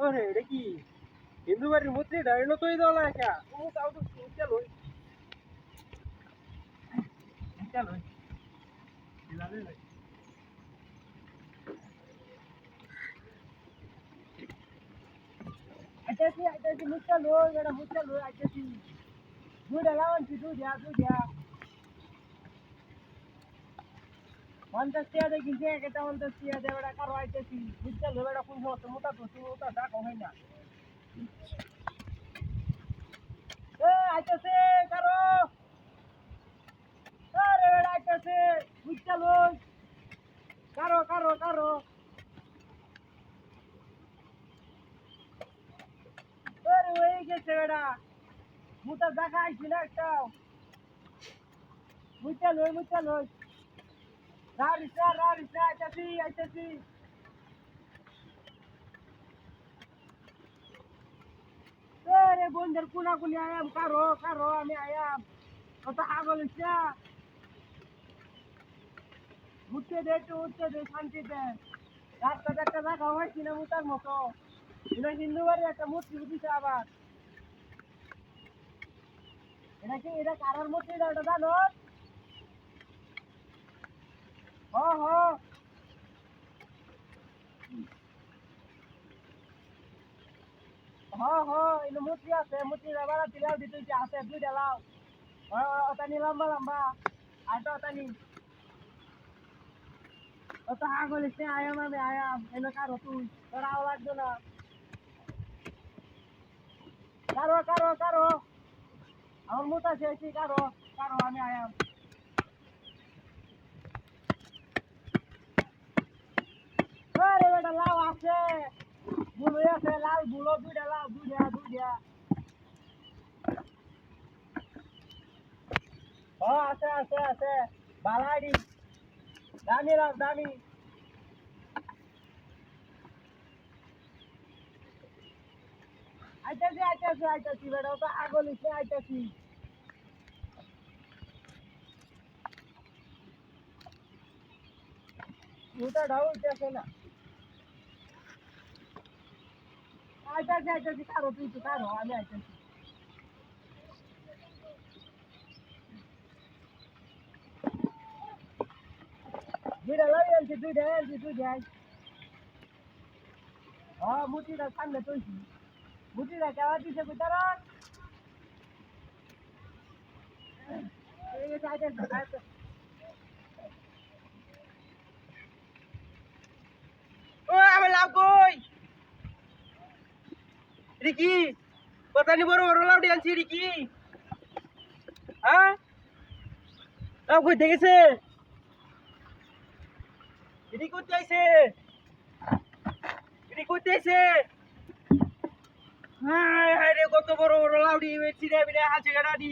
ওরে, এটা কি হিন্দু বাড়ির মূর্তি? ডাইনো তো দাও না একা। ও, তাও তো চলো চলো আইতাছি আইতাছি মুচ্ছা লো এটা মুচ্ছা লো আইতাছি দুইটা লাগাচ্ছি দুইটা দুইটা পঞ্চাশ দিয়ে কিনছে, একটা পঞ্চাশ দিয়ে বেটা কারও আইতেছি। বুঝতে হবে বেটা কোন সমস্ত মোটা তো তুই মোটা ডাক হয় না। আইতেছে কারও। আরে বেটা আইতেছে, বুঝতে কারও কারও কারও। আরে ওই গেছে বেটা মোটা দেখা আইছিল একটা বুঝতে লই বুঝতে লই Rarisa, Rarisa, আইতাছি আইতাছি আরে বন্ধের কোনা কোনি আয়াম কারও কারও আমি আয়াম কত আগল ইচ্ছা উঠতে দে একটু উঠতে দে শান্তিতে রাস্তাতে একটা জায়গা হয়েছি না মুতার মতো এটা হিন্দু বাড়ি একটা মূর্তি উঠিছে আবার এটা কি এটা কারার মূর্তি এটা জানো মুতি আছে মুতি যাবার তিলাও দিতে আছে দুইটা লাও অতানি লম্বা লম্বা আটা অতানি অত আগল সে আয়াম আমি আয়াম এনে কারও তুই তোর আও লাগবে না কারও কারও কারও আমার মুতা শেষি কারও কারও আমি আয়াম আরে বেটা লাউ আছে। বুলো আছে, লাল বুলো দুইটা লাউ দুইটা দুইটা। ও, আছে আছে আছে। বালাডি দামি লাউ দামি। আইতাছি আইতাছি আইতাছি, বেটা তো আগলিছে আইতাছি। ওটা ঢাউলতেছে না। আইতাছি আইতাছি কারও তুই তো কারও আমি আইতাছি দুইটা লই আনছি দুইটা আনছি দুইটা হ্যাঁ মুটিটা সামনে তুলছি মুটিটা কেমন দিছে কোথারা এই আইতাছি আইতাছি ও আমি লাভ কই রিকি Riki. বড় Lau kau আনছি রিকি। হ্যাঁ? kau কই দেখেছে? Jadi করতে আইছে। এটি করতে আইছে। kau tu রে কত lau di, sini চিড়ে hasil হাসে গাড়ি